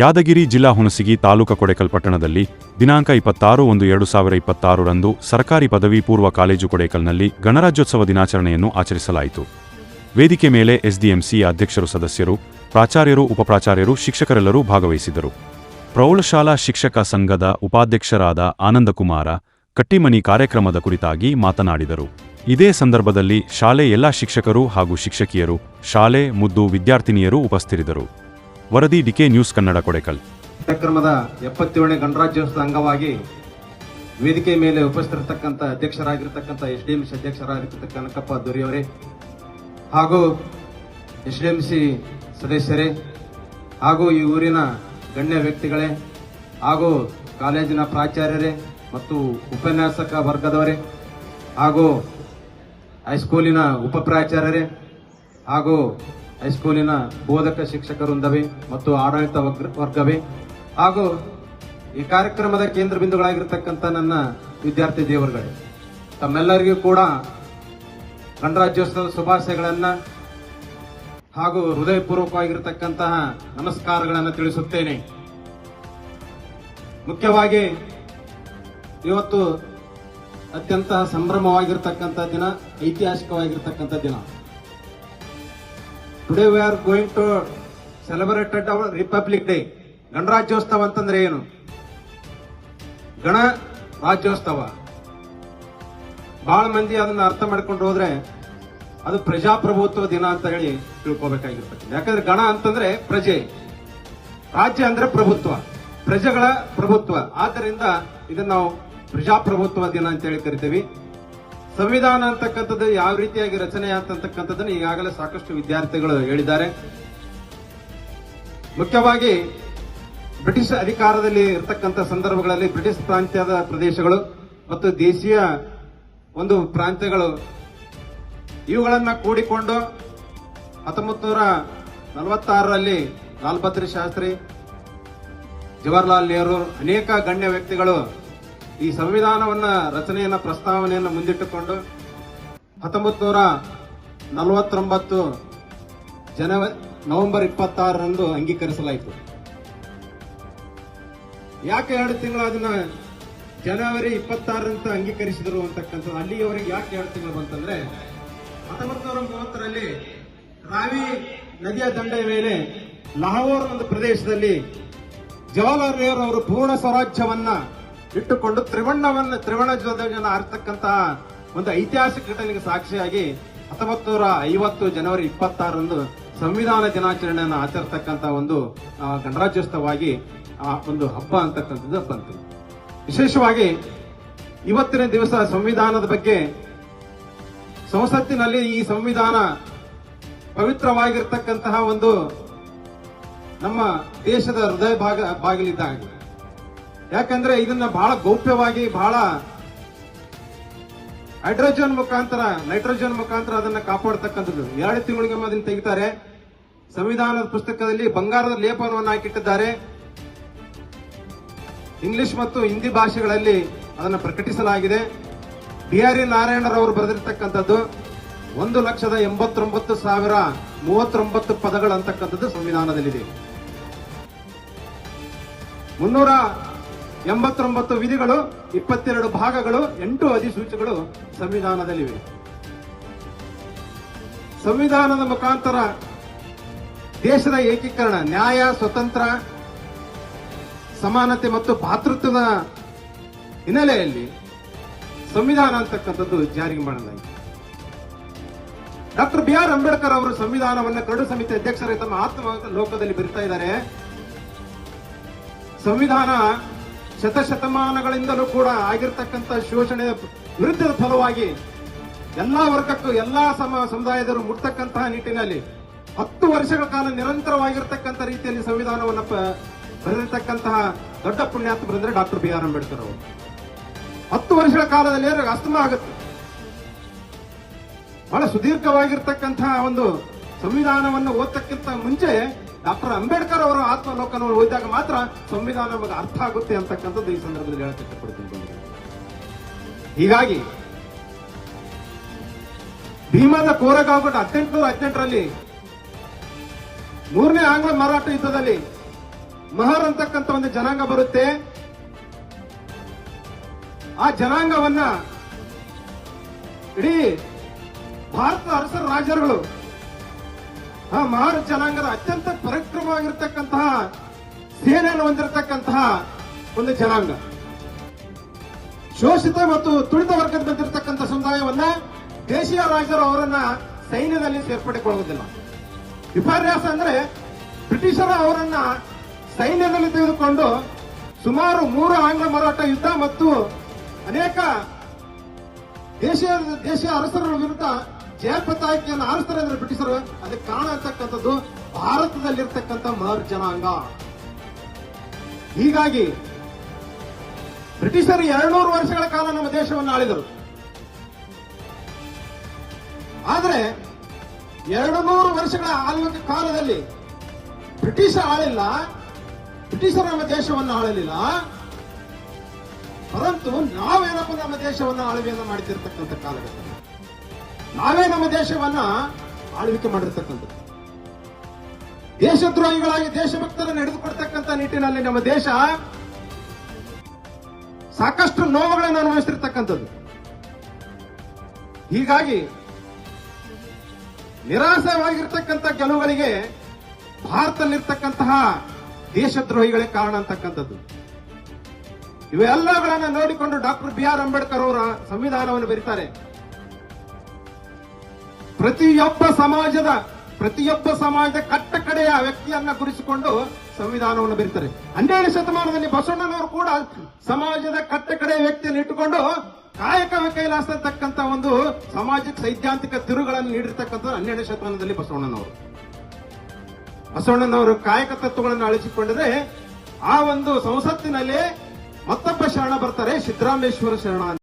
ಯಾದಗಿರಿ ಜಿಲ್ಲಾ ಹುಣಸಗಿ ತಾಲೂಕು ಕೊಡೆಕಲ್ ಪಟ್ಟಣದಲ್ಲಿ ದಿನಾಂಕ ಇಪ್ಪತ್ತಾರು ಒಂದು ಎರಡು ಸಾವಿರ ಇಪ್ಪತ್ತಾರರಂದು ಸರ್ಕಾರಿ ಪದವಿ ಪೂರ್ವ ಕಾಲೇಜು ಕೊಡೇಕಲ್ನಲ್ಲಿ ಗಣರಾಜ್ಯೋತ್ಸವ ದಿನಾಚರಣೆಯನ್ನು ಆಚರಿಸಲಾಯಿತು. ವೇದಿಕೆ ಮೇಲೆ ಎಸ್ಡಿಎಂಸಿ ಅಧ್ಯಕ್ಷರು ಸದಸ್ಯರು, ಪ್ರಾಚಾರ್ಯರು, ಉಪಪ್ರಾಚಾರ್ಯರು, ಶಿಕ್ಷಕರೆಲ್ಲರೂ ಭಾಗವಹಿಸಿದರು. ಪ್ರೌಢಶಾಲಾ ಶಿಕ್ಷಕ ಸಂಘದ ಉಪಾಧ್ಯಕ್ಷರಾದ ಆನಂದಕುಮಾರ ಕಟ್ಟಿಮನಿ ಕಾರ್ಯಕ್ರಮದ ಕುರಿತಾಗಿ ಮಾತನಾಡಿದರು. ಇದೇ ಸಂದರ್ಭದಲ್ಲಿ ಶಾಲೆ ಎಲ್ಲಾ ಶಿಕ್ಷಕರು ಹಾಗೂ ಶಿಕ್ಷಕಿಯರು, ಶಾಲೆ, ಮುದ್ದು ವಿದ್ಯಾರ್ಥಿನಿಯರು ಉಪಸ್ಥಿತರಿದ್ದರು. ವರದಿ ಡಿಕೆ ನ್ಯೂಸ್ ಕನ್ನಡ ಕೊಡೆಕಲ್. ಕಾರ್ಯಕ್ರಮದ ಎಪ್ಪತ್ತೇಳನೇ ಗಣರಾಜ್ಯೋತ್ಸವದ ಅಂಗವಾಗಿ ವೇದಿಕೆ ಮೇಲೆ ಉಪಸ್ಥಿತಿರ್ತಕ್ಕಂಥ ಅಧ್ಯಕ್ಷರಾಗಿರ್ತಕ್ಕಂಥ ಎಸ್ ಡಿ ಎಂ ಸಿ ಅಧ್ಯಕ್ಷರಾಗಿರ್ತಕ್ಕಂಥ ಕನಕಪ್ಪ ದೊರೆಯವರೇ ಹಾಗೂ ಎಸ್ ಡಿ ಎಂ ಸಿ ಸದಸ್ಯರೇ ಹಾಗೂ ಈ ಊರಿನ ಗಣ್ಯ ವ್ಯಕ್ತಿಗಳೇ ಹಾಗೂ ಕಾಲೇಜಿನ ಪ್ರಾಚಾರ್ಯರೇ ಮತ್ತು ಉಪನ್ಯಾಸಕ ವರ್ಗದವರೇ ಹಾಗೂ ಹೈಸ್ಕೂಲಿನ ಉಪಪ್ರಾಚಾರ್ಯರೇ ಹಾಗೂ ಹೈಸ್ಕೂಲಿನ ಬೋಧಕ ಶಿಕ್ಷಕವೃಂದವೇ ಮತ್ತು ಆಡಳಿತ ವರ್ಗ- ವರ್ಗವೇ. ಹಾಗೂ ಈ ಕಾರ್ಯಕ್ರಮದ ಕೇಂದ್ರ ಬಿಂದುಗಳಾಗಿರ್ತಕ್ಕಂಥ ನನ್ನ ವಿದ್ಯಾರ್ಥಿ ದೇವರುಗಳೇ, ತಮ್ಮೆಲ್ಲರಿಗೂ ಕೂಡ ಗಣರಾಜ್ಯೋತ್ಸವದ ಶುಭಾಶಯಗಳನ್ನು ಹಾಗೂ ಹೃದಯಪೂರ್ವಕವಾಗಿರತಕ್ಕಂತಹ ನಮಸ್ಕಾರಗಳನ್ನು ತಿಳಿಸುತ್ತೇನೆ. ಮುಖ್ಯವಾಗಿ ಇವತ್ತು ಅತ್ಯಂತ ಸಂಭ್ರಮವಾಗಿರ್ತಕ್ಕಂಥ ದಿನ, ಐತಿಹಾಸಿಕವಾಗಿರ್ತಕ್ಕಂಥ ದಿನ. Today we are going to celebrated our republic day ಗಣರಾಜ್ಯೋತ್ಸವ ಅಂತಂದ್ರೆ ಏನು ಗಣ ರಾಜ್ಯೋತ್ಸವ ಬಹಳ ಮಂದಿ ಅದನ್ನ ಅರ್ಥ ಮಾಡ್ಕೊಂಡು ಹೋದ್ರೆ ಅದು ಪ್ರಜಾಪ್ರಭುತ್ವ ದಿನ ಅಂತ ಹೇಳಿ ತಿಳ್ಕೊಬೇಕಾಗಿರ್ತಕ್ಕಂಥ ಯಾಕಂದ್ರೆ ಗಣ ಅಂತಂದ್ರೆ ಪ್ರಜೆ. ರಾಜ್ಯ ಅಂದ್ರೆ ಪ್ರಭುತ್ವ. ಪ್ರಜೆಗಳ ಪ್ರಭುತ್ವ. ಆದ್ದರಿಂದ ಇದನ್ನ ನಾವು ಪ್ರಜಾಪ್ರಭುತ್ವ ದಿನ ಅಂತ ಹೇಳಿ ಕರಿತೀವಿ. ಸಂವಿಧಾನ ಅಂತಕ್ಕಂಥದ್ದು ಯಾವ ರೀತಿಯಾಗಿ ರಚನೆ ಅಂತಕ್ಕಂಥದ್ದನ್ನು ಈಗಾಗಲೇ ಸಾಕಷ್ಟು ವಿದ್ಯಾರ್ಥಿಗಳು ಹೇಳಿದ್ದಾರೆ. ಮುಖ್ಯವಾಗಿ ಬ್ರಿಟಿಷ್ ಅಧಿಕಾರದಲ್ಲಿ ಇರತಕ್ಕಂಥ ಸಂದರ್ಭಗಳಲ್ಲಿ ಬ್ರಿಟಿಷ್ ಪ್ರಾಂತ್ಯದ ಪ್ರದೇಶಗಳು ಮತ್ತು ದೇಶೀಯ ಒಂದು ಪ್ರಾಂತ್ಯಗಳು, ಇವುಗಳನ್ನು ಕೂಡಿಕೊಂಡು ಹತ್ತೊಂಬತ್ತು ನೂರ ನಲವತ್ತಾರರಲ್ಲಿ ಲಾಲ್ ಶಾಸ್ತ್ರಿ, ಜವಾಹರ್ಲಾಲ್ ನೆಹರು ಅನೇಕ ಗಣ್ಯ ವ್ಯಕ್ತಿಗಳು ಈ ಸಂವಿಧಾನವನ್ನ ರಚನೆಯನ್ನ ಪ್ರಸ್ತಾವನೆಯನ್ನ ಮುಂದಿಟ್ಟುಕೊಂಡು ಹತ್ತೊಂಬತ್ತು ನೂರ ನಲವತ್ತೊಂಬತ್ತು ಜನವರಿ ನವೆಂಬರ್ ಇಪ್ಪತ್ತಾರರಂದು ಅಂಗೀಕರಿಸಲಾಯಿತು. ಯಾಕೆ ಎರಡು ತಿಂಗಳು ಅದನ್ನ ಜನವರಿ ಇಪ್ಪತ್ತಾರರಂತ ಅಂಗೀಕರಿಸಿದರು ಅಂತಕ್ಕಂಥದ್ದು, ಅಲ್ಲಿಯವರೆಗೆ ಯಾಕೆ ಎರಡು ತಿಂಗಳು ಬಂತಂದ್ರೆ ಹತ್ತೊಂಬತ್ತು ನೂರ ಮೂವತ್ತರಲ್ಲಿ ರಾವಿ ನದಿಯ ದಂಡೆಯ ಮೇಲೆ ಲಾಹೋರ್ ಒಂದು ಪ್ರದೇಶದಲ್ಲಿ ಜವಾಹರ್ಲಾಲ್ ನೆಹರು ಅವರು ಪೂರ್ಣ ಸ್ವರಾಜ್ಯವನ್ನ ಇಟ್ಟುಕೊಂಡು ತ್ರಿವಣ್ಣವನ್ನ ತ್ರಿವಣ ಧ್ವಜವನ್ನು ಆರ್ತಕ್ಕಂತಹ ಒಂದು ಐತಿಹಾಸಿಕ ಘಟನೆಗೆ ಸಾಕ್ಷಿಯಾಗಿ ಹತ್ತೊಂಬತ್ತು ನೂರ ಐವತ್ತು ಜನವರಿ ಇಪ್ಪತ್ತಾರರಂದು ಸಂವಿಧಾನ ದಿನಾಚರಣೆಯನ್ನು ಆಚರಿಸತಕ್ಕಂತಹ ಒಂದು ಗಣರಾಜ್ಯೋತ್ಸವವಾಗಿ, ಆ, ಒಂದು ಹಬ್ಬ ಅಂತಕ್ಕಂಥದ್ದು ಬಂತು. ವಿಶೇಷವಾಗಿ ಇವತ್ತಿನ ದಿವಸ ಸಂವಿಧಾನದ ಬಗ್ಗೆ ಸಂಸತ್ತಿನಲ್ಲಿ ಈ ಸಂವಿಧಾನ ಪವಿತ್ರವಾಗಿರ್ತಕ್ಕಂತಹ ಒಂದು ನಮ್ಮ ದೇಶದ ಹೃದಯ ಭಾಗ ಬಾಗಿಲಿದ್ದಾಗ ಯಾಕಂದ್ರೆ ಇದನ್ನ ಬಹಳ ಗೌಪ್ಯವಾಗಿ, ಬಹಳ ಹೈಡ್ರೋಜನ್ ಮುಖಾಂತರ, ನೈಟ್ರೋಜನ್ ಮುಖಾಂತರ ಅದನ್ನ ಕಾಪಾಡತಕ್ಕಂಥದ್ದು. ಎರಡು ತಿಂಗಳಿಗೆ ಅದನ್ನ ತೆಗಿತಾರೆ. ಸಂವಿಧಾನದ ಪುಸ್ತಕದಲ್ಲಿ ಬಂಗಾರದ ಲೇಪನವನ್ನು ಹಾಕಿಟ್ಟಿದ್ದಾರೆ. ಇಂಗ್ಲಿಷ್ ಮತ್ತು ಹಿಂದಿ ಭಾಷೆಗಳಲ್ಲಿ ಅದನ್ನು ಪ್ರಕಟಿಸಲಾಗಿದೆ. ಬಿ ಆರ್ ಇ ನಾರಾಯಣರವರು ಬರೆದಿರ್ತಕ್ಕಂಥದ್ದು, ಒಂದು ಲಕ್ಷದ ಎಂಬತ್ತೊಂಬತ್ತು ಸಾವಿರ ಮೂವತ್ತೊಂಬತ್ತು ಪದಗಳಂತಕ್ಕಂಥದ್ದು ಸಂವಿಧಾನದಲ್ಲಿದೆ. ಮುನ್ನೂರ ಎಂಬತ್ತೊಂಬತ್ತು ವಿಧಿಗಳು, ಇಪ್ಪತ್ತೆರಡು ಭಾಗಗಳು, ಎಂಟು ಅಧಿಸೂಚಗಳು ಸಂವಿಧಾನದಲ್ಲಿವೆ. ಸಂವಿಧಾನದ ಮುಖಾಂತರ ದೇಶದ ಏಕೀಕರಣ, ನ್ಯಾಯ, ಸ್ವತಂತ್ರ, ಸಮಾನತೆ ಮತ್ತು ಭಾತೃತ್ವದ ಹಿನ್ನೆಲೆಯಲ್ಲಿ ಸಂವಿಧಾನ ಅಂತಕ್ಕಂಥದ್ದು ಜಾರಿಗೆ ಮಾಡಲಾಗಿದೆ ಡಾಕ್ಟರ್ ಬಿ ಆರ್ ಅಂಬೇಡ್ಕರ್ ಅವರು ಸಂವಿಧಾನವನ್ನ ಕರಡು ಸಮಿತಿ ಅಧ್ಯಕ್ಷರಾಗಿ ತಮ್ಮ ಆತ್ಮ ಲೋಕದಲ್ಲಿ ಬರಿತಾ ಇದ್ದಾರೆ. ಸಂವಿಧಾನ ಶತಶತಮಾನಗಳಿಂದಲೂ ಕೂಡ ಆಗಿರ್ತಕ್ಕಂಥ ಶೋಷಣೆಯ ವಿರುದ್ಧದ ಫಲವಾಗಿ ಎಲ್ಲಾ ವರ್ಗಕ್ಕೂ ಎಲ್ಲಾ ಸಮ ಸಮುದಾಯದರು ಮುಟ್ತಕ್ಕಂತಹ ನಿಟ್ಟಿನಲ್ಲಿ ಹತ್ತು ವರ್ಷಗಳ ಕಾಲ ನಿರಂತರವಾಗಿರ್ತಕ್ಕಂಥ ರೀತಿಯಲ್ಲಿ ಸಂವಿಧಾನವನ್ನ ಬರೆದಿರ್ತಕ್ಕಂತಹ ದೊಡ್ಡ ಪುಣ್ಯಾತ್ಮರು ಅಂದ್ರೆ ಡಾಕ್ಟರ್ ಬಿ ಆರ್ ಅಂಬೇಡ್ಕರ್ ಅವರು. ಹತ್ತು ವರ್ಷಗಳ ಕಾಲದಲ್ಲಿ ಅಸ್ತಮ ಆಗುತ್ತೆ? ಬಹಳ ಸುದೀರ್ಘವಾಗಿರ್ತಕ್ಕಂತಹ ಒಂದು ಸಂವಿಧಾನವನ್ನು ಓದ್ತಕ್ಕಿಂತ ಮುಂಚೆ ಡಾಕ್ಟರ್ ಅಂಬೇಡ್ಕರ್ ಅವರ ಆತ್ಮಲೋಕನವನ್ನು ಓದಿದಾಗ ಮಾತ್ರ ಸಂವಿಧಾನ ನಮಗೆ ಅರ್ಥ ಆಗುತ್ತೆ ಅಂತಕ್ಕಂಥದ್ದು ಈ ಸಂದರ್ಭದಲ್ಲಿ ಹೇಳಕ್ಕೆ ಇಷ್ಟಪಡ್ತೀನಿ. ಹೀಗಾಗಿ, ಭೀಮದ ಕೋರೆಗಾಂವ್ಗಡ್ ಹದಿನೆಂಟುನೂರ ಹದಿನೆಂಟರಲ್ಲಿ ಮೂರನೇ ಆಂಗ್ಲ ಮರಾಠ ಯುದ್ಧದಲ್ಲಿ ಮಹರ್ ಅಂತಕ್ಕಂಥ ಒಂದು ಜನಾಂಗ ಬರುತ್ತೆ ಆ ಜನಾಂಗವನ್ನ ಇಡೀ ಭಾರತದ ಅರಸರ ರಾಜರುಗಳು ಆ ಮಹಾರ ಜನಾಂಗದ ಅತ್ಯಂತ ಪರಿಕ್ರಮವಾಗಿರ್ತಕ್ಕಂತಹ, ಸೇನೆಯನ್ನು ಹೊಂದಿರತಕ್ಕಂತಹ ಒಂದು ಜನಾಂಗ. ಶೋಷಿತ ಮತ್ತು ತುಳಿತ ವರ್ಗದ ಬಂದಿರತಕ್ಕಂಥ ಸಮುದಾಯವನ್ನ ದೇಶೀಯ ರಾಜರು ಅವರನ್ನ ಸೈನ್ಯದಲ್ಲಿ ಸೇರ್ಪಡೆಗೊಳ್ಳುವುದಿಲ್ಲ. ವಿಪರ್ಯಾಸ ಅಂದ್ರೆ ಬ್ರಿಟಿಷರು ಅವರನ್ನ ಸೈನ್ಯದಲ್ಲಿ ತೆಗೆದುಕೊಂಡು ಸುಮಾರು ಮೂರು ಆಂಗ್ಲ ಮರಾಠ ಯುದ್ಧ ಮತ್ತು ಅನೇಕ ದೇಶೀಯ ದೇಶೀಯ ಅರಸರ ವಿರುದ್ಧ ಜಯಪತಾಕಿಯನ್ನು ಆರಿಸ್ತಾರೆ ಅಂದ್ರೆ ಬ್ರಿಟಿಷರು. ಅದಕ್ಕೆ ಕಾರಣ ಇರ್ತಕ್ಕಂಥದ್ದು ಭಾರತದಲ್ಲಿರ್ತಕ್ಕಂಥ ಮಹರ್ ಜನಾಂಗ. ಹೀಗಾಗಿ ಬ್ರಿಟಿಷರು ಎರಡ್ನೂರು ವರ್ಷಗಳ ಕಾಲ ನಮ್ಮ ದೇಶವನ್ನು ಆಳಿದರು. ಆದರೆ ಎರಡು ನೂರು ವರ್ಷಗಳ ಆಳ್ವಿಕೆ ಕಾಲದಲ್ಲಿ ಬ್ರಿಟಿಷ ಆಳಿಲ್ಲ, ಬ್ರಿಟಿಷರು ನಮ್ಮ ದೇಶವನ್ನು ಆಳಲಿಲ್ಲ. ಪರಂತು ನಾವೇನಪ್ಪ ನಮ್ಮ ದೇಶವನ್ನು ಆಳ್ವೆಯನ್ನು ಮಾಡ್ತಿರ್ತಕ್ಕಂಥ ಕಾಲಘಟ್ಟ ನಾವೇ ನಮ್ಮ ದೇಶವನ್ನ ಆಳ್ವಿಕೆ ಮಾಡಿರ್ತಕ್ಕಂಥದ್ದು. ದೇಶದ್ರೋಹಿಗಳಾಗಿ ದೇಶಭಕ್ತರನ್ನು ಹಿಡಿದುಕೊಡ್ತಕ್ಕಂಥ ನಿಟ್ಟಿನಲ್ಲಿ ನಮ್ಮ ದೇಶ ಸಾಕಷ್ಟು ನೋವುಗಳನ್ನು ಅನುಭವಿಸಿರ್ತಕ್ಕಂಥದ್ದು ಹೀಗಾಗಿ ನಿರಾಸವಾಗಿರ್ತಕ್ಕಂಥ ಗೆಲುವುಗಳಿಗೆ ಭಾರತದಲ್ಲಿರ್ತಕ್ಕಂತಹ ದೇಶದ್ರೋಹಿಗಳೇ ಕಾರಣ ಅಂತಕ್ಕಂಥದ್ದು. ಇವೆಲ್ಲಗಳನ್ನ ನೋಡಿಕೊಂಡು ಡಾಕ್ಟರ್ ಬಿ ಆರ್ ಅಂಬೇಡ್ಕರ್ ಅವರ ಸಂವಿಧಾನವನ್ನು ಬರೀತಾರೆ. ಪ್ರತಿಯೊಬ್ಬ ಸಮಾಜದ ಪ್ರತಿಯೊಬ್ಬ ಸಮಾಜದ ಕಟ್ಟ ಕಡೆಯ ವ್ಯಕ್ತಿಯನ್ನ ಗುರಿಸಿಕೊಂಡು ಸಂವಿಧಾನವನ್ನು ಬರೀತಾರೆ ಹನ್ನೆರಡು ಶತಮಾನದಲ್ಲಿ ಬಸವಣ್ಣನವರು ಕೂಡ ಸಮಾಜದ ಕಟ್ಟ ಕಡೆಯ ವ್ಯಕ್ತಿಯನ್ನು ಇಟ್ಟುಕೊಂಡು ಕಾಯಕವ ಕೈಲಾಸ ಅಂತಕ್ಕಂಥ ಒಂದು ಸಾಮಾಜಿಕ ಸೈದ್ಧಾಂತಿಕ ತಿರುಗಳನ್ನು ನೀಡಿರ್ತಕ್ಕಂಥ ಹನ್ನೆರಡು ಶತಮಾನದಲ್ಲಿ ಬಸವಣ್ಣನವರು. ಬಸವಣ್ಣನವರು ಕಾಯಕ ತತ್ವಗಳನ್ನು ಅಳಿಸಿಕೊಂಡರೆ ಆ ಒಂದು ಸಂಸತ್ತಿನಲ್ಲಿ ಮತ್ತೊಬ್ಬ ಶರಣ ಬರ್ತಾರೆ, ಸಿದ್ದರಾಮೇಶ್ವರ ಶರಣ